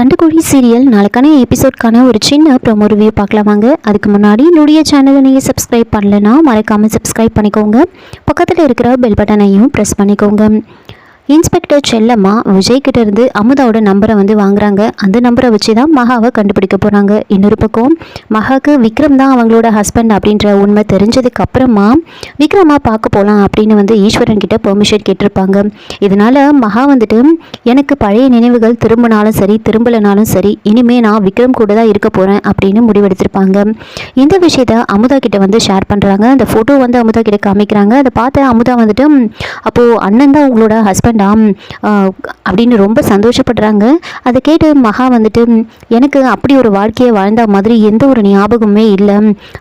சண்டைக்கோழி serial நாளைக்கான எபிசோட்கான ஒரு சின்ன ப்ரோமோ ரிவ்யூ பார்க்கலாம் வாங்க. அதுக்கு முன்னாடி என்னுடைய சேனலை நீங்கள் சப்ஸ்கிரைப் பண்ணலைன்னா மறக்காமல் சப்ஸ்கிரைப் பண்ணிக்கோங்க. பக்கத்தில் இருக்கிற பெல் பட்டனையும் ப்ரெஸ் பண்ணிக்கோங்க. இன்ஸ்பெக்டர் செல்லம்மா விஜய் கிட்ட இருந்து அமுதாவோட நம்பரை வந்து வாங்குறாங்க. அந்த நம்பரை வச்சு தான் மகாவை கண்டுபிடிக்க போகிறாங்க இன்னொரு பக்கம் மகாக்கு விக்ரம் தான் அவங்களோட ஹஸ்பண்ட் அப்படின்ற உண்மை தெரிஞ்சதுக்கு அப்புறமா விக்ரமா பார்க்க போகலாம் அப்படின்னு வந்து ஈஸ்வரன் கிட்ட பெர்மிஷன் கேட்டிருப்பாங்க. இதனால மகா வந்துட்டு எனக்கு பழைய நினைவுகள் திரும்பினாலும் சரி திரும்பலனாலும் சரி இனிமே நான் விக்ரம் கூட தான் இருக்க போகிறேன் அப்படின்னு முடிவெடுத்திருப்பாங்க. இந்த விஷயத்த அமுதா கிட்ட வந்து ஷேர் பண்ணுறாங்க அந்த ஃபோட்டோ வந்து அமுதா கிட்ட காமிக்கிறாங்க. அதை பார்த்த அமுதா வந்துட்டு அப்போது அண்ணன் தான் உங்களோட ஹஸ்பண்ட் வேண்டாம். அப்படின்னு ரொம்ப சந்தோஷப்படுறாங்க. அதை கேட்டு மகா வந்துட்டு எனக்கு அப்படி ஒரு வாழ்க்கையை வாழ்ந்த மாதிரி எந்த ஒரு ஞாபகமே இல்லை.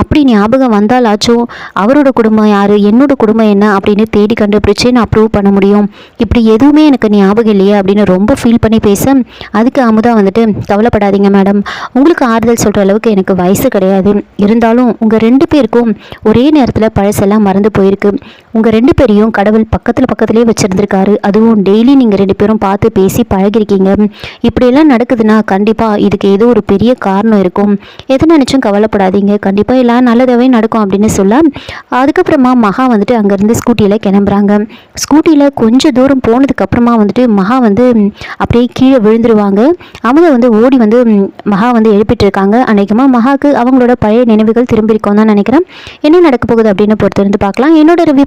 அப்படி ஞாபகம் வந்தாலாச்சும் அவரோட குடும்பம் யார்? என்னோட குடும்பம் என்ன? அப்படின்னு தேடி கண்டுபிடிச்சி நான் ப்ரூவ் பண்ண முடியும். இப்படி எதுவுமே எனக்கு ஞாபகம் இல்லையே அப்படின்னு ரொம்ப ஃபீல் பண்ணி பேச அதுக்கு அமுதா வந்துட்டு கவலைப்படாதீங்க மேடம் உங்களுக்கு ஆறுதல் சொல்கிற அளவுக்கு எனக்கு வயசு கிடையாது. இருந்தாலும் உங்கள் ரெண்டு பேருக்கும் ஒரே நேரத்தில் பழசெல்லாம் மறந்து போயிருக்கு. உங்கள் ரெண்டு பேரையும் கடவுள் பக்கத்தில் பக்கத்துலேயே வச்சுருந்துருக்காரு. அதுவும் டெய்லி நீங்கள் ரெண்டு பேரும் பார்த்து பேசி பழகிருக்கீங்க. இப்படியெல்லாம் நடக்குதுன்னா கண்டிப்பாக இதுக்கு ஏதோ ஒரு பெரிய காரணம் இருக்கும். எது நினச்சும் கவலைப்படாதீங்க. கண்டிப்பாக எல்லாம் நல்லதாகவே நடக்கும் அப்படின்னு சொல்ல அதுக்கப்புறமா மகா வந்துட்டு அங்கேருந்து ஸ்கூட்டியில் கிளம்புறாங்க. ஸ்கூட்டியில் கொஞ்சம் தூரம் போனதுக்கப்புறமா வந்துட்டு மகா வந்து அப்படியே கீழே விழுந்துருவாங்க. அமுதை வந்து ஓடி வந்து மகா வந்து எழுப்பிட்டு இருக்காங்க. அநேகமாக மகாக்கு அவங்களோட பழைய நினைவுகள் திரும்பி தான் நினைக்கிறேன். என்ன நடக்க போகுது அப்படின்னு பொறுத்திருந்து பார்க்கலாம். என்னோட ரிவ்யூ